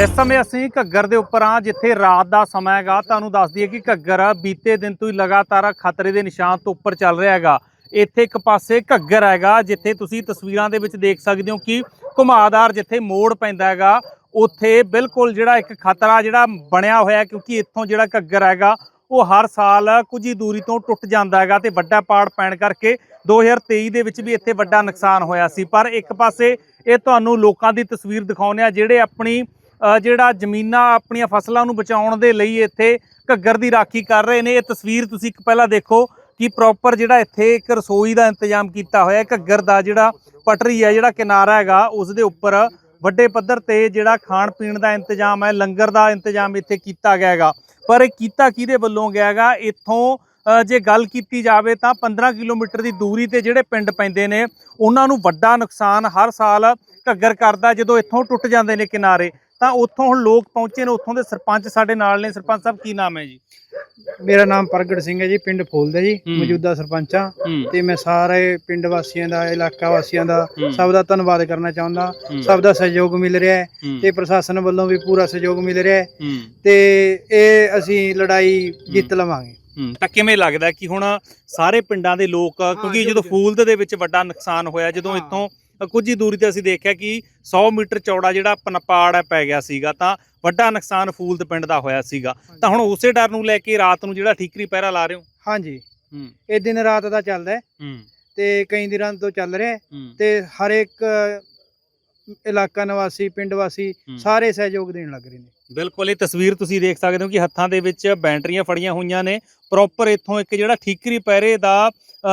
ਇਸ ਸਮੇਂ ਅਸੀਂ ਘੱਗਰ ਦੇ ਉੱਪਰ ਆ ਜਿੱਥੇ ਰਾਤ ਦਾ ਸਮਾਂ ਹੈਗਾ। ਤੁਹਾਨੂੰ ਦੱਸ ਦਈਏ ਕਿ ਘੱਗਰ ਬੀਤੇ ਦਿਨ ਤੋਂ ਹੀ ਲਗਾਤਾਰ ਖਤਰੇ ਦੇ ਨਿਸ਼ਾਨ ਤੋਂ ਉੱਪਰ ਚੱਲ ਰਿਹਾ ਹੈਗਾ। ਇੱਥੇ ਇੱਕ ਪਾਸੇ ਘੱਗਰ ਹੈਗਾ, ਜਿੱਥੇ ਤੁਸੀਂ ਤਸਵੀਰਾਂ ਦੇ ਵਿੱਚ ਦੇਖ ਸਕਦੇ ਹੋ ਕਿ ਘੁਮਾਦਾਰ ਜਿੱਥੇ ਮੋੜ ਪੈਂਦਾ ਹੈਗਾ, ਉੱਥੇ ਬਿਲਕੁਲ ਜਿਹੜਾ ਇੱਕ ਖਤਰਾ ਜਿਹੜਾ ਬਣਿਆ ਹੋਇਆ ਕਿਉਂਕਿ ਇੱਥੋਂ ਜਿਹੜਾ ਘੱਗਰ ਹੈਗਾ, ਉਹ ਹਰ ਸਾਲ ਕੁਝ ਹੀ ਦੂਰੀ ਤੋਂ ਟੁੱਟ ਜਾਂਦਾ ਹੈਗਾ ਤੇ ਵੱਡਾ ਪਾੜ ਪੈਣ ਕਰਕੇ 2023 ਦੇ ਵਿੱਚ ਵੀ ਇੱਥੇ ਵੱਡਾ ਨੁਕਸਾਨ ਹੋਇਆ ਸੀ। ਪਰ ਇੱਕ ਪਾਸੇ ਇਹ ਤੁਹਾਨੂੰ ਲੋਕਾਂ ਦੀ ਤਸਵੀਰ ਦਿਖਾਉਂਦੇ ਆ ਜਿਹੜੇ ਆਪਣੀ ਜਿਹੜਾ ਜ਼ਮੀਨਾਂ ਆਪਣੀਆਂ ਫਸਲਾਂ ਨੂੰ ਬਚਾਉਣ ਦੇ ਲਈ ਇੱਥੇ ਘੱਗਰ ਦੀ ਰਾਖੀ ਕਰ ਰਹੇ ਨੇ। ਇਹ ਤਸਵੀਰ ਤੁਸੀਂ ਇੱਕ ਪਹਿਲਾਂ ਦੇਖੋ ਕਿ ਪ੍ਰੋਪਰ ਜਿਹੜਾ ਇੱਥੇ ਇੱਕ ਰਸੋਈ ਦਾ ਇੰਤਜ਼ਾਮ ਕੀਤਾ ਹੋਇਆ ਹੈ। ਘੱਗਰ ਦਾ ਜਿਹੜਾ ਪਟਰੀ ਹੈ, ਜਿਹੜਾ ਕਿਨਾਰਾ ਹੈਗਾ, ਉਸ ਦੇ ਉੱਪਰ ਵੱਡੇ ਪੱਧਰ ਤੇ ਜਿਹੜਾ ਖਾਣ ਪੀਣ ਦਾ ਇੰਤਜ਼ਾਮ ਹੈ, ਲੰਗਰ ਦਾ ਇੰਤਜ਼ਾਮ ਇੱਥੇ ਕੀਤਾ ਗਿਆ ਹੈਗਾ। ਪਰ ਇਹ ਕੀਤਾ ਕਿਹਦੇ ਵੱਲੋਂ ਗਿਆ ਹੈਗਾ? ਇੱਥੋਂ ਜੇ ਗੱਲ ਕੀਤੀ ਜਾਵੇ ਤਾਂ 15 ਕਿਲੋਮੀਟਰ ਦੀ ਦੂਰੀ ਤੇ ਜਿਹੜੇ ਪਿੰਡ ਪੈਂਦੇ ਨੇ, ਉਹਨਾਂ ਨੂੰ ਵੱਡਾ ਨੁਕਸਾਨ ਹਰ ਸਾਲ ਘੱਗਰ ਕਰਦਾ ਜਦੋਂ ਇੱਥੋਂ ਟੁੱਟ ਜਾਂਦੇ ਨੇ ਕਿਨਾਰੇ। ਤਾਂ ਉੱਥੋਂ ਹੁਣ ਲੋਕ ਪਹੁੰਚੇ ਨੇ ਉੱਥੋਂ ਦੇ ਸਰਪੰਚ ਸਾਡੇ ਨਾਲ ਨੇ ਸਰਪੰਚ ਸਾਹਿਬ ਕੀ ਨਾਮ ਹੈ ਜੀ ਮੇਰਾ ਨਾਮ ਪ੍ਰਗਟ ਸਿੰਘ ਹੈ ਜੀ ਪਿੰਡ ਫੂਲ ਦਾ ਜੀ। ਮੌਜੂਦਾ ਸਰਪੰਚ ਤੇ ਮੈਂ ਸਾਰੇ ਪਿੰਡ ਵਾਸੀਆਂ ਦਾ ਇਲਾਕਾ ਵਾਸੀਆਂ ਦਾ। ਸਭ ਦਾ ਧੰਨਵਾਦ ਕਰਨਾ ਚਾਹੁੰਦਾ। ਸਭ ਦਾ ਸਹਿਯੋਗ ਮਿਲ ਰਿਹਾ ਹੈ। ਤੇ ਪ੍ਰਸ਼ਾਸਨ ਵੱਲੋਂ ਵੀ ਪੂਰਾ ਸਹਿਯੋਗ ਮਿਲ ਰਿਹਾ ਹੈ ਤੇ ਇਹ ਅਸੀਂ ਲੜਾਈ ਜਿੱਤ ਲਵਾਂਗੇ ਤਾਂ ਕਿਵੇਂ ਲੱਗਦਾ ਕਿ ਹੁਣ ਸਾਰੇ ਪਿੰਡਾਂ ਦੇ ਲੋਕ ਕਿਉਂਕਿ ਜਦੋਂ ਫੂਲਦ ਦੇ ਵਿੱਚ ਵੱਡਾ ਨੁਕਸਾਨ ਹੋਇਆ ਜਦੋਂ। ਇੱਥੋਂ ਕੁਝ ਹੀ ਦੂਰੀ ਤੇ ਅਸੀਂ ਦੇਖਿਆ ਕਿ 100 ਮੀਟਰ ਚੌੜਾ ਜਿਹੜਾ ਪਨਪਾੜ ਹੈ ਪੈ ਗਿਆ ਸੀਗਾ ਤਾਂ ਵੱਡਾ ਨੁਕਸਾਨ ਫੂਲਦ ਪਿੰਡ ਦਾ ਹੋਇਆ ਸੀਗਾ। ਤਾਂ ਹੁਣ ਉਸੇ ਡਰ ਨੂੰ ਲੈ ਕੇ ਰਾਤ ਨੂੰ ਜਿਹੜਾ ਠੀਕਰੀ ਪਹਿਰਾ ਲਾ ਰਹੇ ਹੋ? ਹਾਂਜੀ। ਹੂੰ। ਇਹ ਦਿਨ ਰਾਤ ਦਾ ਚੱਲਦਾ ਹੈ ਹੂੰ। ਤੇ ਕਈ ਦਿਨਾਂ ਤੋਂ ਚੱਲ ਰਿਹਾ ਤੇ ਹਰ ਇੱਕ ਇਲਾਕਾ ਨਿਵਾਸੀ ਪਿੰਡ ਵਾਸੀ। ਸਾਰੇ ਸਹਿਯੋਗ ਦੇਣ ਲੱਗ ਰਹੇ ਨੇ। ਬਿਲਕੁਲ ਇਹ ਤਸਵੀਰ ਤੁਸੀਂ ਦੇਖ ਸਕਦੇ ਹੋ ਕਿ ਹੱਥਾਂ ਦੇ ਵਿੱਚ ਬੈਟਰੀਆਂ ਫੜੀਆਂ ਹੋਈਆਂ ਨੇ। ਪ੍ਰੋਪਰ ਇੱਥੋਂ ਇੱਕ ਜਿਹੜਾ ਠੀਕਰੀ ਪਹਿਰੇ ਦਾ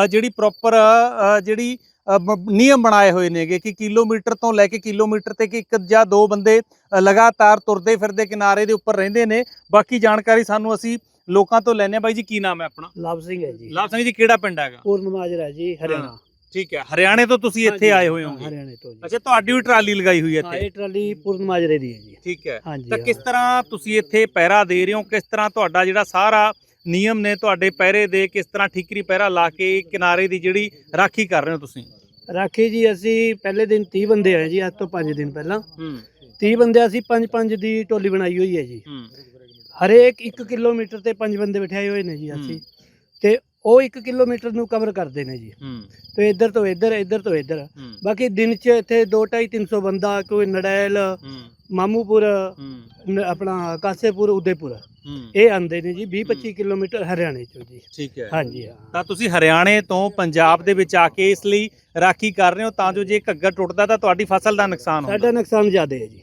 ਜਿਹੜੀ ਪ੍ਰੋਪਰ ਜਿਹੜੀ ਨਿਯਮ ਬਣਾਏ ਹੋਏ ਨੇਗੇ ਕਿ ਕਿਲੋਮੀਟਰ ਤੋਂ ਲੈ ਕੇ ਕਿਲੋਮੀਟਰ ਤੇ ਕਿ ਇੱਕ ਜਾਂ ਦੋ ਬੰਦੇ ਲਗਾਤਾਰ ਤੁਰਦੇ ਫਿਰਦੇ ਕਿਨਾਰੇ ਦੇ ਉੱਪਰ ਰਹਿੰਦੇ ਨੇ। ਬਾਕੀ ਜਾਣਕਾਰੀ ਸਾਨੂੰ ਅਸੀਂ ਲੋਕਾਂ ਤੋਂ ਲੈਣੇ ਬਾਈ ਜੀ ਕੀ ਨਾਮ ਹੈ ਆਪਣਾ? ਲਵ ਸਿੰਘ ਹੈ ਜੀ। ਲਾਭ ਸਿੰਘ ਜੀ ਕਿਹੜਾ ਪਿੰਡ ਹੈਗਾ? ਪੂਰਨ ਮਾਜਰਾ ਜੀ ਹਰਿਆਣਾ। ਠੀਕ ਹੈ। ਹਰਿਆਣੇ ਤੋਂ ਤੁਸੀਂ ਇੱਥੇ ਆਏ ਹੋਏ ਹੋਗੇ ਹਰਿਆਣੇ ਤੋਂ ਜੀ। ਅੱਛਾ ਤੁਹਾਡੀ ਵੀ ਟਰਾਲੀ ਲਗਾਈ ਹੋਈ ਹੈ ਹਾਂ ਇੱਥੇ ਇਹ ਟਰਾਲੀ ਪੂਰਨ ਮਾਜਰੇ ਦੀ ਹੈ ਜੀ। ਠੀਕ ਹੈ। ਤਾਂ ਹਾਂ। ਕਿਸ ਤਰ੍ਹਾਂ ਤੁਸੀਂ ਇੱਥੇ ਪਹਿਰਾ ਦੇ ਰਹੇ ਹੋ? ਕਿਸ ਤਰ੍ਹਾਂ ਤੁਹਾਡਾ ਜਿਹੜਾ ਸਾਰਾ ਨਿਯਮ ਨੇ ਤੁਹਾਡੇ ਪਹਿਰੇ ਦੇ ਕਿਸ ਤਰ੍ਹਾਂ ਠੀਕਰੀ ਪਹਿਰਾ ਲਾ ਕੇ ਕਿਨਾਰੇ ਦੀ ਜਿਹੜੀ ਰਾਖੀ ਕਰ ਰਹੇ ਹੋ ਤੁਸੀਂ? ਰਾਖੀ ਜੀ ਅਸੀਂ ਪਹਿਲੇ ਦਿਨ 30 ਬੰਦੇ ਆਏ ਜੀ ਅੱਜ ਤੋਂ 5 ਦਿਨ ਪਹਿਲਾਂ। ਹੂੰ। 30 ਬੰਦੇ ਅਸੀਂ 5-5 ਦੀ ਟੋਲੀ ਬਣਾਈ ਹੋਈ ਹੈ ਜੀ। ਹੂੰ। ਹਰੇਕ 1 ਕਿਲੋਮੀਟਰ ਤੇ 5 ਬੰਦੇ ਬਿਠਾਏ ਹੋਏ ਨੇ ਜੀ ਅਸੀਂ। ਤੇ ਉਹ 1 ਕਿਲੋਮੀਟਰ ਨੂੰ ਕਵਰ ਕਰਦੇ ਨੇ ਜੀ। ਹੂੰ। ਤੇ ਇੱਧਰ ਤੋਂ ਇੱਧਰ ਇੱਧਰ ਤੋਂ ਇੱਧਰ। ਬਾਕੀ ਦਿਨ 'ਚ ਇੱਥੇ 2-2.5 300 ਬੰਦਾ ਕੋਈ ਨੜੈਲ ਮਾਮੂਪੁਰ ਹੂੰ। ਨ- ਆਪਣਾ ਕਾਸੇਪੁਰ ਉਦੇਪੁਰ। ਹੂੰ। ਇਹ ਆਂਦੇ ਨੇ ਜੀ 20-25 ਕਿਲੋਮੀਟਰ ਹਰਿਆਣੇ ਚੋਂ ਜੀ। ਠੀਕ ਹੈ। ਹਾਂਜੀ ਹਾਂ। ਤਾਂ ਤੁਸੀਂ ਹਰਿਆਣੇ ਤੋਂ ਪੰਜਾਬ ਦੇ ਵਿੱਚ ਆ ਕੇ ਇਸ ਲਈ ਰਾਖੀ ਕਰ ਰਹੇ ਹੋ ਤਾਂ ਜੋ ਜੇ ਘੱਗਰ ਟੁੱਟਦਾ ਤਾਂ ਤੁਹਾਡੀ ਫਸਲ ਦਾ ਨੁਕਸਾਨ ਹੁੰਦਾ। ਸਾਡਾ ਨੁਕਸਾਨ ਜ਼ਿਆਦਾ ਹੈ ਜੀ।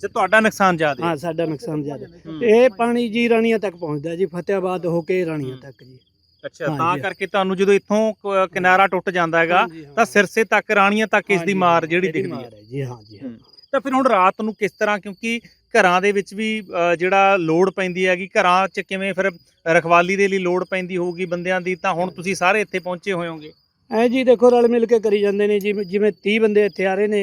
ਜੇ ਤੁਹਾਡਾ ਨੁਕਸਾਨ ਜ਼ਿਆਦਾ ਹੈ। ਸਾਡਾ ਨੁਕਸਾਨ ਜ਼ਿਆਦਾ। ਹੂੰ। ਇਹ ਪਾਣੀ ਜੀ ਰਾਣੀਆਂ ਤੱਕ ਪਹੁੰਚਦਾ ਜੀ ਫਤਿਆਬਾਦ ਹੋ ਕੇ ਰਾਣੀਆਂ। ਤੱਕ ਜੀ। ਅੱਛਾ ਤਾਂ। ਕਰਕੇ ਤੁਹਾਨੂੰ ਜਦੋਂ ਇੱਥੋਂ ਕ- ਕਿਨਾਰਾ ਟੁੱਟ ਜਾਂਦਾ ਹੈਗਾ। ਤਾਂ ਸਿਰਸੇ ਤੱਕ ਰਾਣੀਆਂ ਤੱਕ ਇਸ ਦੀ ਮਾਰ ਜਿਹੜੀ ਦਿਖਦੀ ਹੈ। ਜੀ ਹਾਂ ਜੀ ਹਾਂ। ਤਾਂ ਫਿਰ ਹੁਣ ਰਾਤ ਨੂੰ ਕਿਸ ਤਰ੍ਹਾਂ? ਕਿਉਂਕਿ ਘਰਾਂ ਦੇ ਵਿੱਚ ਵੀ ਜਿਹੜਾ ਲੋਡ ਪੈਂਦੀ ਹੈਗੀ ਘਰਾਂ 'ਚ ਕਿਵੇਂ ਫਿਰ ਰਖਵਾਲੀ ਦੇ ਲਈ ਲੋਡ ਪੈਂਦੀ ਹੋਊਗੀ ਬੰਦਿਆਂ ਦੀ ਤਾਂ ਹੁਣ ਤੁਸੀਂ ਸਾਰੇ ਇੱਥੇ ਪਹੁੰਚੇ ਹੋਏ ਹੋਗੇ ਐ ਜੀ ਦੇਖੋ ਰਲ ਮਿਲ ਕੇ ਕਰੀ ਜਾਂਦੇ ਨੇ ਜਿਵੇਂ ਜਿਵੇਂ 30 ਬੰਦੇ ਇੱਥੇ ਆ ਰਹੇ ਨੇ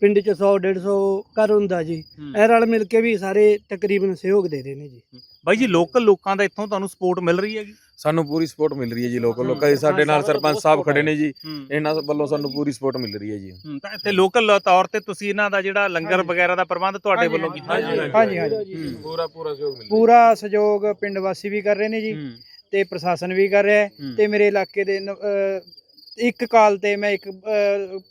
ਪਿੰਡ 'ਚ 100 150 ਘਰ ਹੁੰਦਾ ਜੀ। ਐ ਰਲ ਮਿਲ ਕੇ ਵੀ ਸਾਰੇ ਤਕਰੀਬਨ ਸਹਿਯੋਗ ਦੇ ਰਹੇ ਨੇ ਜੀ। ਬਾਈ ਜੀ ਲੋਕਲ ਲੋਕਾਂ ਦਾ ਇੱਥੋਂ ਤੁਹਾਨੂੰ ਸਪੋਰਟ ਮਿਲ ਰਹੀ ਹੈਗੀ? ਸਾਨੂੰ ਪੂਰੀ ਸਪੋਰਟ ਮਿਲ ਰਹੀ ਹੈ ਜੀ ਲੋਕਲ। ਲੋਕਾਂ ਦੀ। ਸਾਡੇ ਨਾਲ ਸਰਪੰਚ ਸਾਹਿਬ ਖੜੇ ਨੇ ਜੀ। ਇਹਨਾਂ ਵੱਲੋਂ ਸਾਨੂੰ ਪੂਰੀ ਸਪੋਰਟ ਮਿਲ ਰਹੀ ਹੈ ਜੀ। ਤਾਂ ਇੱਥੇ ਲੋਕਲ ਤੌਰ ਤੇ ਤੁਸੀਂ ਇਹਨਾਂ ਦਾ ਜਿਹੜਾ ਲੰਗਰ ਵਗੈਰਾ ਦਾ ਪ੍ਰਬੰਧ ਤੁਹਾਡੇ ਵੱਲੋਂ ਕੀਤਾ ਹੈ? ਹਾਂਜੀ ਹਾਂਜੀ ਪੂਰਾ ਪੂਰਾ ਸਹਿਯੋਗ ਮਿਲ ਪੂਰਾ ਸਹਿਯੋਗ ਪਿੰਡ ਵਾਸੀ ਵੀ ਕਰ ਰਹੇ ਨੇ ਜੀ ਤੇ ਪ੍ਰਸ਼ਾਸਨ ਵੀ ਕਰ ਰਿਹਾ ਤੇ ਮੇਰੇ ਇਲਾਕੇ ਦੇ ਇੱਕ ਕਾਲ ਤੇ ਮੈਂ ਇੱਕ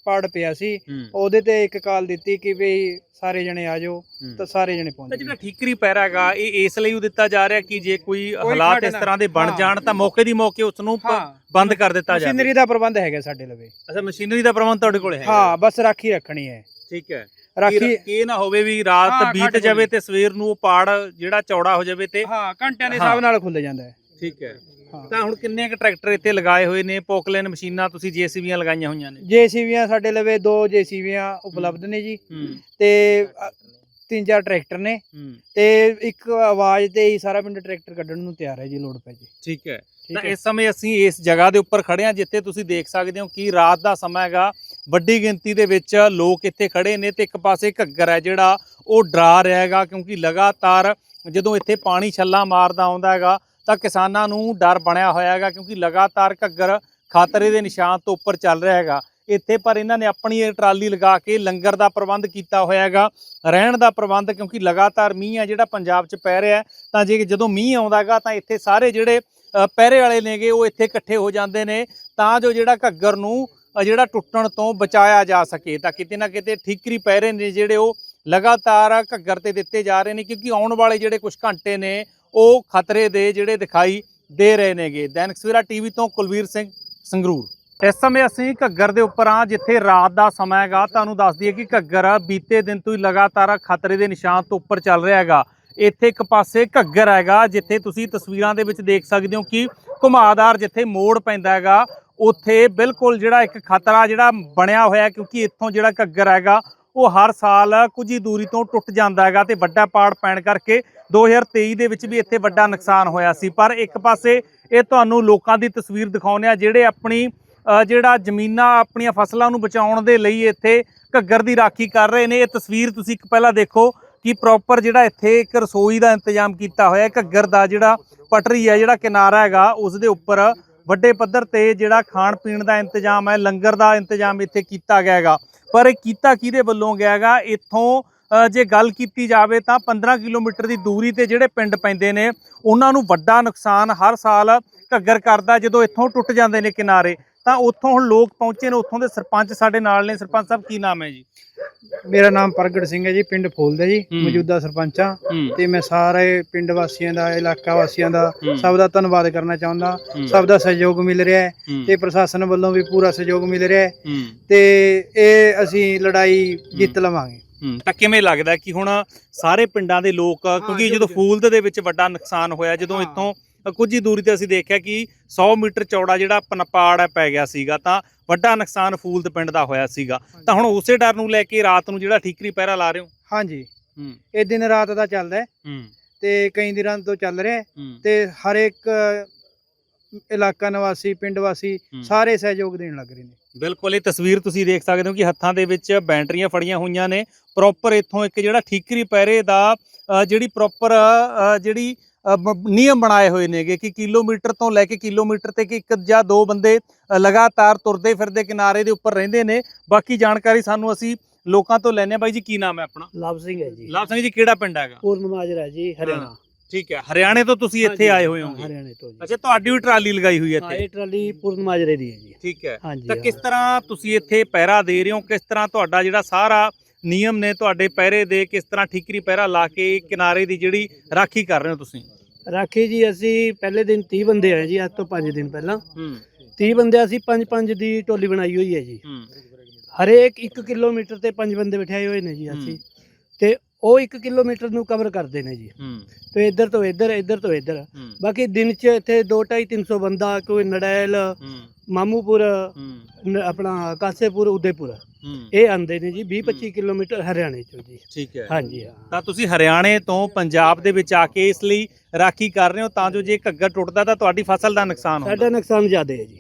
ਪੜ ਪਿਆ ਸੀ। ਉਹਦੇ ਤੇ ਇੱਕ ਕਾਲ ਦਿੱਤੀ ਕਿ ਵੀ ਸਾਰੇ ਜਣੇ ਆ ਜਾਓ। ਤਾਂ ਸਾਰੇ ਜਣੇ ਤਾਂ ਪਹੁੰਚ ਜਿਹੜਾ ਗਏ ਠੀਕਰੀ ਪੈਰਾ ਹੈਗਾ ਇਹ ਇਸ ਲਈ ਉਹ ਦਿੱਤਾ ਜਾ ਰਿਹਾ ਕਿ ਜੇ ਕੋਈ ਹਾਲਾਤ ਇਸ ਤਰ੍ਹਾਂ ਦੇ ਬਣ। ਜਾਣ ਤਾਂ ਮੌਕੇ ਦੀ ਮੌਕੇ ਉਸ ਨੂੰ ਬੰਦ ਕਰ ਦਿੱਤਾ ਜਾਵੇ ਮਸ਼ੀਨਰੀ ਦਾ ਪ੍ਰਬੰਧ ਹੈਗਾ ਸਾਡੇ ਲਵੇ ਅੱਛਾ ਮਸ਼ੀਨਰੀ ਦਾ ਪ੍ਰਬੰਧ ਤੁਹਾਡੇ ਕੋਲ ਹੈ ਹਾਂ ਬਸ ਰਾਖੀ ਰੱਖਣੀ ਹੈ ਠੀਕ ਹੈ ਰਾਖੀ ਕਿ ਇਹ ਨਾ ਹੋਵੇ ਵੀ ਰਾਤ ਬੀਤ ਜਾਵੇ। ਤੇ ਸਵੇਰ ਨੂੰ ਉਹ ਪਾੜ ਜਿਹੜਾ ਚੌੜਾ ਹੋ ਜਾਵੇ ਤੇ ਹਾਂ ਘੰਟਿਆਂ ਦੇ। ਹਿਸਾਬ ਨਾਲ ਖੁੱਲ ਜਾਂਦਾ ਹੈ ਠੀਕ ਹੈ। ਤਾਂ ਹੁਣ ਕਿੰਨੇ ਕੁ ਟਰੈਕਟਰ ਇੱਥੇ ਲਗਾਏ ਹੋਏ ਨੇ? ਪੋਕਲੇਨ ਮਸ਼ੀਨਾਂ ਤੁਸੀਂ ਜੀਸੀਬੀਆਂ ਲਗਾਈਆਂ ਹੋਈਆਂ ਨੇ। ਜੇਸੀਬੀਆਂ ਸਾਡੇ ਲਵੇ ਦੋ ਜੇਸੀਬੀਆਂ ਉਪਲਬਧ ਨੇ ਜੀ। ਤੇ ਤਿੰਨ ਚਾਰ ਟਰੈਕਟਰ ਨੇ। ਤੇ ਇੱਕ ਆਵਾਜ਼ ਤੇ ਹੀ ਸਾਰਾ ਪਿੰਡ ਟਰੈਕਟਰ ਕੱਢਣ ਨੂੰ ਤਿਆਰ ਹੈ ਜੀ ਲੋਡ ਪੈ ਜੀ। ਠੀਕ ਹੈ। ਤਾਂ ਇਸ ਸਮੇਂ ਅਸੀਂ ਇਸ ਜਗ੍ਹਾ ਦੇ ਉੱਪਰ ਖੜੇ ਹਾਂ ਜਿੱਥੇ ਤੁਸੀਂ ਦੇਖ ਸਕਦੇ ਹੋ ਕਿ ਰਾਤ ਦਾ ਸਮਾਂ ਹੈਗਾ। ਵੱਡੀ ਗਿਣਤੀ ਦੇ ਵਿੱਚ ਲੋਕ ਇੱਥੇ ਖੜੇ ਨੇ ਤੇ ਇੱਕ ਪਾਸੇ ਘੱਗਰ ਹੈ ਜਿਹੜਾ ਉਹ ਡਰਾ ਰਿਹਾ ਹੈਗਾ ਕਿਉਂਕਿ ਲਗਾਤਾਰ ਜਦੋਂ ਇੱਥੇ ਪਾਣੀ ਛੱਲਾ ਮਾਰਦਾ ਆਉਂਦਾ ਹੈਗਾ ਤਾਂ ਕਿਸਾਨਾਂ ਨੂੰ ਡਰ ਬਣਿਆ ਹੋਇਆ ਹੈਗਾ ਕਿਉਂਕਿ ਲਗਾਤਾਰ ਘੱਗਰ ਖਤਰੇ ਦੇ ਨਿਸ਼ਾਨ ਤੋਂ ਉੱਪਰ ਚੱਲ ਰਿਹਾ ਹੈਗਾ। ਇੱਥੇ ਪਰ ਇਹਨਾਂ ਨੇ ਆਪਣੀ ਇਹ ਟਰਾਲੀ ਲਗਾ ਕੇ ਲੰਗਰ ਦਾ ਪ੍ਰਬੰਧ ਕੀਤਾ ਹੋਇਆ ਹੈਗਾ, ਰਹਿਣ ਦਾ ਪ੍ਰਬੰਧ ਕਿਉਂਕਿ ਲਗਾਤਾਰ ਮੀਂਹ ਹੈ ਜਿਹੜਾ ਪੰਜਾਬ 'ਚ ਪੈ ਰਿਹਾ ਤਾਂ ਜੇ ਜਦੋਂ ਮੀਂਹ ਆਉਂਦਾ ਹੈਗਾ ਤਾਂ ਇੱਥੇ ਸਾਰੇ ਜਿਹੜੇ ਪਹਿਰੇ ਵਾਲੇ ਨੇਗੇ ਉਹ ਇੱਥੇ ਇਕੱਠੇ ਹੋ ਜਾਂਦੇ ਨੇ, ਤਾਂ ਜੋ ਜਿਹੜਾ ਘੱਗਰ ਨੂੰ ਜਿਹੜਾ ਟੁੱਟਣ ਤੋਂ ਬਚਾਇਆ ਜਾ ਸਕੇ। ਤਾਂ ਕਿਤੇ ਨਾ ਕਿਤੇ ਠੀਕਰੀ ਪਹਿਰੇ ਨੇ ਜਿਹੜੇ ਉਹ ਲਗਾਤਾਰ ਘੱਗਰ ਤੇ ਦਿੱਤੇ ਜਾ ਰਹੇ ਨੇ ਕਿਉਂਕਿ ਆਉਣ ਵਾਲੇ ਜਿਹੜੇ ਕੁਝ ਘੰਟੇ ਨੇ ਉਹ ਖਤਰੇ ਦੇ ਜਿਹੜੇ ਦਿਖਾਈ ਦੇ ਰਹੇ ਨੇਗੇ। ਦੈਨਿਕ ਸਵੇਰਾ ਟੀਵੀ ਤੋਂ ਕੁਲਵੀਰ ਸਿੰਘ ਸੰਗਰੂਰ। ਇਸ ਸਮੇਂ ਅਸੀਂ ਘੱਗਰ ਦੇ ਉੱਪਰ ਆ ਜਿੱਥੇ ਰਾਤ ਦਾ ਸਮਾਂ ਹੈਗਾ। ਤੁਹਾਨੂੰ ਦੱਸ ਦਈਏ ਕਿ ਘੱਗਰ ਬੀਤੇ ਦਿਨ ਤੋਂ ਹੀ ਲਗਾਤਾਰ ਖਤਰੇ ਦੇ ਨਿਸ਼ਾਨ ਤੋਂ ਉੱਪਰ ਚੱਲ ਰਿਹਾ ਹੈਗਾ। ਇੱਥੇ ਇੱਕ ਪਾਸੇ ਘੱਗਰ ਹੈਗਾ, ਜਿੱਥੇ ਤੁਸੀਂ ਤਸਵੀਰਾਂ ਦੇ ਵਿੱਚ ਦੇਖ ਸਕਦੇ ਹੋ ਕਿ ਘੁਮਾਦਾਰ ਜਿੱਥੇ ਮੋੜ ਪੈਂਦਾ ਹੈਗਾ, ਉੱਥੇ ਬਿਲਕੁਲ ਜਿਹੜਾ ਇੱਕ ਖਤਰਾ ਜਿਹੜਾ ਬਣਿਆ ਹੋਇਆ ਕਿਉਂਕਿ ਇੱਥੋਂ ਜਿਹੜਾ ਘੱਗਰ ਹੈਗਾ, ਉਹ ਹਰ ਸਾਲ ਕੁਝ ਹੀ ਦੂਰੀ ਤੋਂ ਟੁੱਟ ਜਾਂਦਾ ਹੈਗਾ ਤੇ ਵੱਡਾ ਪਾੜ ਪੈਣ ਕਰਕੇ 2023 ਦੇ ਵਿੱਚ ਵੀ ਇੱਥੇ ਵੱਡਾ ਨੁਕਸਾਨ ਹੋਇਆ ਸੀ। ਪਰ ਇੱਕ ਪਾਸੇ ਇਹ ਤੁਹਾਨੂੰ ਲੋਕਾਂ ਦੀ ਤਸਵੀਰ ਦਿਖਾਉਂਦੇ ਆ ਜਿਹੜੇ ਆਪਣੀ ਜਿਹੜਾ ਜ਼ਮੀਨਾਂ ਆਪਣੀਆਂ ਫਸਲਾਂ ਨੂੰ ਬਚਾਉਣ ਦੇ ਲਈ ਇੱਥੇ ਘੱਗਰ ਦੀ ਰਾਖੀ ਕਰ ਰਹੇ ਨੇ। ਇਹ ਤਸਵੀਰ ਤੁਸੀਂ ਇੱਕ ਪਹਿਲਾਂ ਦੇਖੋ ਕਿ ਪ੍ਰੋਪਰ ਜਿਹੜਾ ਇੱਥੇ ਇੱਕ ਰਸੋਈ ਦਾ ਇੰਤਜ਼ਾਮ ਕੀਤਾ ਹੋਇਆ ਹੈ ਘੱਗਰ ਦਾ ਜਿਹੜਾ ਪਟਰੀ ਹੈ, ਜਿਹੜਾ ਕਿਨਾਰਾ ਹੈਗਾ, ਉਸ ਦੇ ਉੱਪਰ ਵੱਡੇ ਪੱਧਰ ਤੇ ਜਿਹੜਾ ਖਾਣ ਪੀਣ ਦਾ ਇੰਤਜ਼ਾਮ ਹੈ, ਲੰਗਰ ਦਾ ਇੰਤਜ਼ਾਮ ਇੱਥੇ ਕੀਤਾ ਗਿਆ ਹੈਗਾ। ਪਰ ਇਹ ਕੀਤਾ ਕਿਹਦੇ ਵੱਲੋਂ ਗਿਆ ਹੈਗਾ? ਇੱਥੋਂ ਜੇ ਗੱਲ ਕੀਤੀ ਜਾਵੇ ਤਾਂ 15 ਕਿਲੋਮੀਟਰ ਦੀ ਦੂਰੀ ਤੇ ਜਿਹੜੇ ਪਿੰਡ ਪੈਂਦੇ ਨੇ ਉਹਨਾਂ ਨੂੰ ਵੱਡਾ ਨੁਕਸਾਨ ਹਰ ਸਾਲ ਘੱਗਰ ਕਰਦਾ ਜਦੋਂ ਇੱਥੋਂ ਟੁੱਟ ਜਾਂਦੇ ਨੇ ਕਿਨਾਰੇ। ਤਾਂ ਉੱਥੋਂ ਹੁਣ ਲੋਕ ਪਹੁੰਚੇ ਨੇ ਉੱਥੋਂ ਦੇ ਸਰਪੰਚ ਸਾਡੇ ਨਾਲ ਨੇ। ਸਰਪੰਚ ਸਾਹਿਬ ਕੀ ਨਾਮ ਹੈ ਜੀ? ਮੇਰਾ ਨਾਮ ਪ੍ਰਗਟ ਸਿੰਘ ਹੈ ਜੀ ਪਿੰਡ ਫੂਲਦਾ ਜੀ। ਮੌਜੂਦਾ ਸਰਪੰਚ। ਹੂੰ। ਤੇ ਮੈਂ ਸਾਰੇ ਪਿੰਡ ਵਾਸੀਆਂ ਦਾ ਇਲਾਕਾ ਵਾਸੀਆਂ ਦਾ। ਸਭ ਦਾ ਧੰਨਵਾਦ ਕਰਨਾ ਚਾਹੁੰਦਾ। ਸਭ ਦਾ ਸਹਿਯੋਗ ਮਿਲ ਰਿਹਾ ਹੈ। ਤੇ ਪ੍ਰਸ਼ਾਸਨ ਵੱਲੋਂ ਵੀ ਪੂਰਾ ਸਹਿਯੋਗ ਮਿਲ ਰਿਹਾ ਹੈ। ਤੇ ਇਹ ਅਸੀਂ ਲੜਾਈ ਜਿੱਤ ਲਵਾਂਗੇ। ਤਾਂ ਕਿਵੇਂ ਲੱਗਦਾ ਕਿ ਹੁਣ ਸਾਰੇ ਪਿੰਡਾਂ ਦੇ ਲੋਕ ਕਿਉਂਕਿ ਜਦੋਂ ਫੂਲਦ ਦੇ ਵਿੱਚ ਵੱਡਾ ਨੁਕਸਾਨ ਹੋਇਆ ਜਦੋਂ। ਇੱਥੋਂ ਕੁਝ ਹੀ ਦੂਰੀ ਤੇ ਅਸੀਂ ਦੇਖਿਆ ਕਿ 100 ਮੀਟਰ ਚੌੜਾ ਜਿਹੜਾ ਪਨਪਾੜ ਹੈ ਪੈ ਗਿਆ ਸੀਗਾ ਤਾਂ ਵੱਡਾ ਨੁਕਸਾਨ ਫੂਲਦ ਪਿੰਡ ਦਾ ਹੋਇਆ ਸੀਗਾ। ਤਾਂ ਹੁਣ ਉਸੇ ਡਰ ਨੂੰ ਲੈ ਕੇ ਰਾਤ ਨੂੰ ਜਿਹੜਾ ਠੀਕਰੀ ਪਹਿਰਾ ਲਾ ਰਹੇ ਹੋ? ਹਾਂਜੀ। ਹੂੰ। ਇਹ ਦਿਨ ਰਾਤ ਦਾ ਚੱਲਦਾ ਹੈ ਹੂੰ। ਤੇ ਕਈ ਦਿਨਾਂ ਤੋਂ ਚੱਲ ਰਿਹਾ ਤੇ ਹਰ ਇੱਕ ਇਲਾਕਾ ਨਿਵਾਸੀ ਪਿੰਡ ਵਾਸੀ। ਸਾਰੇ ਸਹਿਯੋਗ ਦੇਣ ਲੱਗ ਰਹੇ ਨੇ। ਬਿਲਕੁਲ ਇਹ ਤਸਵੀਰ ਤੁਸੀਂ ਦੇਖ ਸਕਦੇ ਹੋ ਕਿ ਹੱਥਾਂ ਦੇ ਵਿੱਚ ਬੈਟਰੀਆਂ ਫੜੀਆਂ ਹੋਈਆਂ ਨੇ। ਪ੍ਰੋਪਰ ਇੱਥੋਂ ਇੱਕ ਜਿਹੜਾ ਠੀਕਰੀ ਪਹਿਰੇ ਦਾ ਜਿਹੜੀ ਪ੍ਰੋਪਰ ਜਿਹੜੀ ਨਿਯਮ ਬਣਾਏ ਹੋਏ ਨੇਗੇ ਕਿ ਕਿਲੋਮੀਟਰ ਤੋਂ ਲੈ ਕੇ ਕਿਲੋਮੀਟਰ ਤੇ ਕਿ ਇੱਕ ਜਾਂ ਦੋ ਬੰਦੇ ਲਗਾਤਾਰ ਤੁਰਦੇ ਫਿਰਦੇ ਕਿਨਾਰੇ ਦੇ ਉੱਪਰ ਰਹਿੰਦੇ ਨੇ। ਬਾਕੀ ਜਾਣਕਾਰੀ ਸਾਨੂੰ ਅਸੀਂ ਲੋਕਾਂ ਤੋਂ ਲੈਣੇ ਬਾਈ ਜੀ ਕੀ ਨਾਮ ਹੈ ਆਪਣਾ? ਲਵ ਸਿੰਘ ਹੈ ਜੀ। ਲਾਭ ਸਿੰਘ ਜੀ ਕਿਹੜਾ ਪਿੰਡ ਹੈਗਾ? ਪੂਰਨ ਮਾਜਰਾ ਜੀ ਹਰਿਆਣਾ। ਠੀਕ ਹੈ ਹਰਿਆਣੇ ਤੋਂ ਤੁਸੀਂ ਇੱਥੇ ਆਏ ਹੋਏ ਹੋਗੇ ਹਰਿਆਣੇ ਤੋਂ ਜੀ। ਅੱਛਾ ਤੁਹਾਡੀ ਵੀ ਟਰਾਲੀ ਲਗਾਈ ਹੋਈ ਹੈ ਹਾਂ ਇੱਥੇ ਇਹ ਟਰਾਲੀ ਪੂਰਨ ਮਾਜਰੇ ਦੀ ਹੈ ਜੀ। ਠੀਕ ਹੈ ਹਾਂਜੀ ਤਾਂ ਹਾਂ। ਕਿਸ ਤਰ੍ਹਾਂ ਤੁਸੀਂ ਇੱਥੇ ਪਹਿਰਾ ਦੇ ਰਹੇ ਹੋ? ਕਿਸ ਤਰ੍ਹਾਂ ਤੁਹਾਡਾ ਜਿਹੜਾ ਸਾਰਾ ਨਿਯਮ ਨੇ ਤੁਹਾਡੇ ਪਹਿਰੇ ਦੇ ਕਿਸ ਤਰ੍ਹਾਂ ਠੀਕਰੀ ਪਹਿਰਾ ਲਾ ਕੇ ਕਿਨਾਰੇ ਦੀ ਜਿਹੜੀ ਰਾਖੀ ਕਰ ਰਹੇ ਹੋ ਤੁਸੀਂ? ਰਾਖੀ ਜੀ ਅਸੀਂ ਪਹਿਲੇ ਦਿਨ 30 ਬੰਦੇ ਆਏ ਜੀ ਅੱਜ ਤੋਂ 5 ਦਿਨ ਪਹਿਲਾਂ। ਹੂੰ। 30 ਬੰਦੇ ਅਸੀਂ 5-5 ਦੀ ਟੋਲੀ ਬਣਾਈ ਹੋਈ ਹੈ ਜੀ। ਹੂੰ। ਹਰੇਕ 1 ਕਿਲੋਮੀਟਰ ਤੇ 5 ਬੰਦੇ ਬਿਠਾਏ ਹੋਏ ਨੇ ਜੀ ਅਸੀਂ। ਤੇ ਉਹ 1 ਕਿਲੋਮੀਟਰ ਨੂੰ ਕਵਰ ਕਰਦੇ ਨੇ ਜੀ। ਤੇ ਇੱਧਰ ਤੋਂ ਇੱਧਰ ਇੱਧਰ ਤੋਂ ਇੱਧਰ। ਬਾਕੀ ਦਿਨ 'ਚ ਇੱਥੇ 2.5 300 ਬੰਦਾ ਕੋਈ ਨੜੈਲ ਮਾਮੂਪੁਰ ਆਪਣਾ ਕਾਸੇਪੁਰ ਉਦੇਪੁਰ। ਇਹ ਆਂਦੇ ਨੇ ਜੀ 20 25 ਕਿਲੋਮੀਟਰ ਹਰਿਆਣੇ ਚੋਂ ਜੀ। ਠੀਕ ਹੈ। ਹਾਂਜੀ ਹਾਂ। ਤਾਂ ਤੁਸੀਂ ਹਰਿਆਣੇ ਤੋਂ ਪੰਜਾਬ ਦੇ ਵਿੱਚ ਆ ਕੇ ਇਸ ਲਈ ਰਾਖੀ ਕਰ ਰਹੇ ਹੋ ਤਾਂ ਜੋ ਜੇ ਘੱਗਰ ਟੁੱਟਦਾ ਤਾਂ ਤੁਹਾਡੀ ਫਸਲ ਦਾ ਨੁਕਸਾਨ ਸਾਡਾ ਹੁੰਦਾ ਨੁਕਸਾਨ ਜ਼ਿਆਦਾ ਹੈ ਜੀ।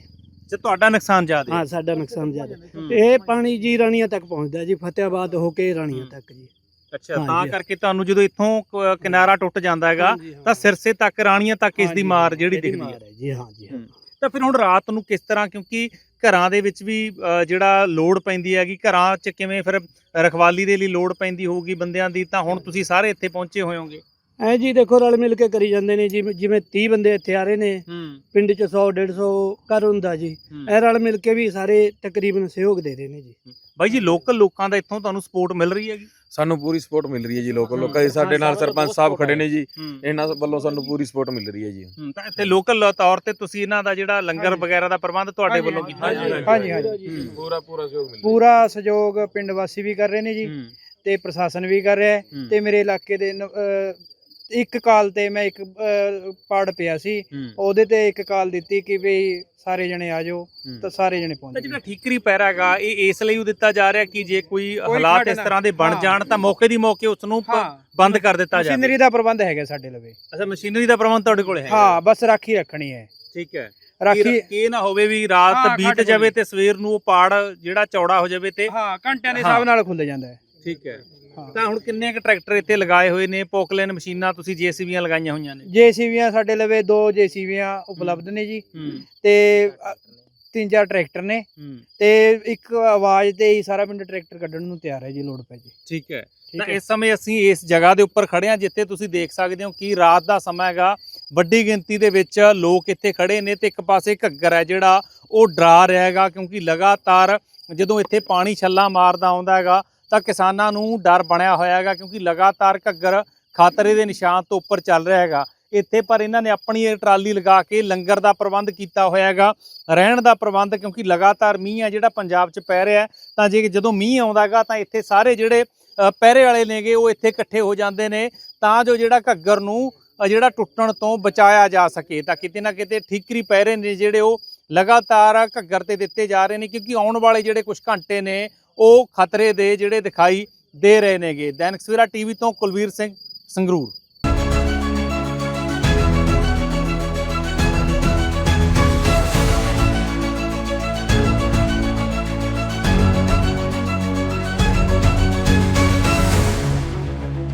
ਜੇ ਤੁਹਾਡਾ ਨੁਕਸਾਨ ਜ਼ਿਆਦਾ ਹਾਂ। ਸਾਡਾ ਨੁਕਸਾਨ ਜ਼ਿਆਦਾ। ਹੂੰ। ਇਹ ਪਾਣੀ ਜੀ ਰਾਣੀਆਂ ਤੱਕ ਪਹੁੰਚਦਾ ਜੀ ਫਤਿਆਬਾਦ ਹੋ ਕੇ ਰਾਣੀਆਂ ਤੱਕ ਜੀ। ਅੱਛਾ ਤਾਂ ਹਾਂਜੀ। ਕਰਕੇ ਤੁਹਾਨੂੰ ਜਦੋਂ ਇੱਥੋਂ ਕ- ਕਿਨਾਰਾ ਟੁੱਟ ਜਾਂਦਾ ਹੈਗਾ ਹਾਂਜੀ, ਹਾਂ। ਤਾਂ ਸਿਰਸੇ ਤੱਕ ਰਾਣੀਆਂ ਤੱਕ ਇਸ ਦੀ ਹਾਂਜੀ, ਮਾਰ ਜਿਹੜੀ ਇਹਦੀ ਦਿਖਦੀ ਹੈ ਮਾਰ ਜੀ ਹਾਂ ਜੀ ਹਾਂ। ਹੂੰ। ਤਾਂ ਫਿਰ ਹੁਣ ਰਾਤ ਨੂੰ ਕਿਸ ਤਰ੍ਹਾਂ ਕਿਉਂਕਿ ਘਰਾਂ ਦੇ ਵਿੱਚ ਵੀ ਅ, ਜਿਹੜਾ ਲੋਡ ਪੈਂਦੀ ਹੈਗੀ ਘਰਾਂ 'ਚ ਕਿਵੇਂ ਫਿਰ ਰਖਵਾਲੀ ਦੇ ਲਈ ਲੋਡ ਪੈਂਦੀ ਹੋਊਗੀ ਬੰਦਿਆਂ ਦੀ ਤਾਂ ਹੁਣ ਤੁਸੀਂ ਸਾਰੇ ਇੱਥੇ ਪਹੁੰਚੇ ਹੋਏ ਹੋਗੇ ਐ ਜੀ ਦੇਖੋ ਰਲ ਮਿਲ ਕੇ ਕਰੀ ਜਾਂਦੇ ਨੇ ਜਿਵੇਂ ਜਿਵੇਂ 30 ਬੰਦੇ ਇੱਥੇ ਆ ਰਹੇ ਨੇ ਹੂੰ ਪਿੰਡ 'ਚ 100 150 ਘਰ ਹੁੰਦਾ ਜੀ ਇਹ ਰਲ ਮਿਲ ਕੇ ਵੀ ਸਾਰੇ ਤਕਰੀਬਨ ਸਹਿਯੋਗ ਦੇ ਰਹੇ ਨੇ ਜੀ ਬਾਈ ਜੀ ਲੋਕਲ ਲੋਕਾਂ ਦਾ ਇੱਥੋਂ ਤੁਹਾਨੂੰ ਸਪੋਰਟ ਮਿਲ ਰਹੀ ਹੈਗੀ? ਸਾਨੂੰ ਪੂਰੀ ਸਪੋਰਟ ਮਿਲ ਰਹੀ ਹੈ ਜੀ ਲੋਕਲ। ਲੋਕਾਂ ਦੀ। ਸਾਡੇ ਨਾਲ ਸਰਪੰਚ ਸਾਹਿਬ ਖੜੇ ਨੇ ਜੀ। ਇਹਨਾਂ ਵੱਲੋਂ ਸਾਨੂੰ ਪੂਰੀ ਸਪੋਰਟ ਮਿਲ ਰਹੀ ਹੈ ਜੀ। ਹੂੰ, ਤਾਂ ਇੱਥੇ ਲੋਕਲ ਤੌਰ ਤੇ ਤੁਸੀਂ ਇਹਨਾਂ ਦਾ ਜਿਹੜਾ ਲੰਗਰ ਵਗੈਰਾ ਦਾ ਪ੍ਰਬੰਧ ਤੁਹਾਡੇ ਵੱਲੋਂ ਕੀਤਾ ਜਾ ਰਿਹਾ ਹਾਂਜੀ ਹਾਂਜੀ। ਪੂਰਾ ਪੂਰਾ ਸਹਿਯੋਗ ਮਿਲ ਪੂਰਾ ਸਹਿਯੋਗ ਪਿੰਡ ਵਾਸੀ ਵੀ ਕਰ ਰਹੇ ਨੇ ਜੀ ਤੇ ਪ੍ਰਸ਼ਾਸਨ ਵੀ ਕਰ ਰਿਹਾ ਹੈ ਹੂੰ, ਤੇ ਮੇਰੇ ਇਲਾਕੇ ਦੇ ਨ- ਅਹ ਇੱਕ ਕਾਲ ਤੇ ਮੈਂ ਇੱਕ ਅਹ, ਪੜ ਪਿਆ ਸੀ। ਹੂੰ। ਉਹਦੇ ਤੇ ਇੱਕ ਕਾਲ ਦਿੱਤੀ ਕਿ ਵੀ ਸਾਰੇ ਜਣੇ ਆ ਜਾਓ ਹੂੰ। ਤਾਂ ਸਾਰੇ ਜਣੇ ਤਾਂ ਪਹੁੰਚ ਜਿਹੜਾ ਗਏ। ਠੀਕਰੀ ਪੈਰਾ ਹੈਗਾ ਇਹ ਇਸ ਲਈ ਉਹ ਦਿੱਤਾ ਜਾ ਰਿਹਾ ਕਿ ਜੇ ਕੋਈ ਹਾਲਾਤ ਸਾਡੇ ਇਸ ਨਾਲ- ਤਰ੍ਹਾਂ ਦੇ ਬਣ ਹਾਂ। ਜਾਣ ਤਾਂ ਮੌਕੇ ਦੀ ਮੌਕੇ ਉਸ ਨੂੰ ਪ- ਹਾਂ। ਬੰਦ ਕਰ ਦਿੱਤਾ ਜਾਵੇ। ਮਸ਼ੀਨਰੀ ਦਾ ਪ੍ਰਬੰਧ ਹੈਗਾ ਸਾਡੇ ਲਵੇ। ਅੱਛਾ ਮਸ਼ੀਨਰੀ ਦਾ ਪ੍ਰਬੰਧ ਤੁਹਾਡੇ ਕੋਲ ਹੈ ਹਾਂ ਬਸ ਰਾਖੀ ਰੱਖਣੀ ਹੈ। ਠੀਕ ਹੈ। ਰਾਖੀ ਕਿ ਇਹ ਨਾ ਹੋਵੇ ਵੀ ਰਾਤ ਬੀਤ ਘੱਟ ਜਾਵੇ ਤੇ ਸਵੇਰ ਨੂੰ ਉਹ ਪਾੜ ਜਿਹੜਾ ਚੌੜਾ ਹੋ ਜਾਵੇ ਤੇ ਹਾਂ ਘੰਟਿਆਂ ਦੇ ਹਾਂ। ਹਿਸਾਬ ਨਾਲ ਖੁੱਲ ਜਾਂਦਾ ਹੈ। ਠੀਕ ਹਾਂ। ਤਾਂ ਹੁਣ ਕਿੰਨੇ ਕੁ ਟਰੈਕਟਰ ਇੱਥੇ ਲਗਾਏ ਹੋਏ ਨੇ? ਪੋਕਲੇਨ ਮਸ਼ੀਨਾਂ ਤੁਸੀਂ ਜੀਸੀਬੀਆਂ ਲਗਾਈਆਂ ਹੋਈਆਂ ਨੇ। ਜੇਸੀਬੀਆਂ ਸਾਡੇ ਲਵੇ ਦੋ ਜੇਸੀਬੀਆਂ ਉਪਲਬਧ ਨੇ ਜੀ। ਤੇ ਤਿੰਨ ਚਾਰ ਟਰੈਕਟਰ ਨੇ। ਤੇ ਇੱਕ ਆਵਾਜ਼ ਤੇ ਹੀ ਸਾਰਾ ਪਿੰਡ ਟਰੈਕਟਰ ਕੱਢਣ ਨੂੰ ਤਿਆਰ ਹੈ ਜੀ ਲੋਡ ਪੈ ਜੀ। ਠੀਕ ਹੈ। ਤਾਂ ਇਸ ਸਮੇਂ ਅਸੀਂ ਇਸ ਜਗ੍ਹਾ ਦੇ ਉੱਪਰ ਖੜੇ ਹਾਂ ਜਿੱਥੇ ਤੁਸੀਂ ਦੇਖ ਸਕਦੇ ਹੋ ਕਿ ਰਾਤ ਦਾ ਸਮਾਂ ਹੈਗਾ। ਵੱਡੀ ਗਿਣਤੀ ਦੇ ਵਿੱਚ ਲੋਕ ਇੱਥੇ ਖੜੇ ਨੇ ਤੇ ਇੱਕ ਪਾਸੇ ਘੱਗਰ ਹੈ ਜਿਹੜਾ ਉਹ ਡਰਾ ਰਿਹਾ ਹੈਗਾ ਕਿਉਂਕਿ ਲਗਾਤਾਰ ਜਦੋਂ ਇੱਥੇ ਪਾਣੀ ਛੱਲਾ ਮਾਰਦਾ ਆਉਂਦਾ ਹੈਗਾ ਤਾਂ ਕਿਸਾਨਾਂ ਨੂੰ ਡਰ ਬਣਿਆ ਹੋਇਆ ਹੈਗਾ ਕਿਉਂਕਿ ਲਗਾਤਾਰ ਘੱਗਰ ਖਾਤਰੇ ਦੇ ਨਿਸ਼ਾਨ ਤੋਂ ਉੱਪਰ ਚੱਲ ਰਿਹਾ ਹੈਗਾ। ਇੱਥੇ ਪਰ ਇਹਨਾਂ ਨੇ ਆਪਣੀ ਇਹ ਟਰਾਲੀ ਲਗਾ ਕੇ ਲੰਗਰ ਦਾ ਪ੍ਰਬੰਧ ਕੀਤਾ ਹੋਇਆ ਹੈਗਾ, ਰਹਿਣ ਦਾ ਪ੍ਰਬੰਧ ਕਿਉਂਕਿ ਲਗਾਤਾਰ ਮੀਂਹ ਹੈ ਜਿਹੜਾ ਪੰਜਾਬ 'ਚ ਪੈ ਰਿਹਾ ਤਾਂ ਜੇ ਜਦੋਂ ਮੀਂਹ ਆਉਂਦਾ ਹੈਗਾ ਤਾਂ ਇੱਥੇ ਸਾਰੇ ਜਿਹੜੇ ਪਹਿਰੇ ਵਾਲੇ ਨੇਗੇ ਉਹ ਇੱਥੇ ਇਕੱਠੇ ਹੋ ਜਾਂਦੇ ਨੇ, ਤਾਂ ਜੋ ਜਿਹੜਾ ਘੱਗਰ ਨੂੰ ਜਿਹੜਾ ਟੁੱਟਣ ਤੋਂ ਬਚਾਇਆ ਜਾ ਸਕੇ। ਤਾਂ ਕਿਤੇ ਨਾ ਕਿਤੇ ਠੀਕਰੀ ਪਹਿਰੇ ਨੇ ਜਿਹੜੇ ਉਹ ਲਗਾਤਾਰ ਘੱਗਰ ਤੇ ਦਿੱਤੇ ਜਾ ਰਹੇ ਨੇ ਕਿਉਂਕਿ ਆਉਣ ਵਾਲੇ ਜਿਹੜੇ ਕੁਝ ਘੰਟੇ ਨੇ ਉਹ ਖਤਰੇ ਦੇ ਜਿਹੜੇ ਦਿਖਾਈ ਦੇ ਰਹੇ ਨੇਗੇ। ਦੈਨਿਕ ਸਵੇਰਾ ਟੀਵੀ ਤੋਂ ਕੁਲਵੀਰ ਸਿੰਘ ਸੰਗਰੂਰ।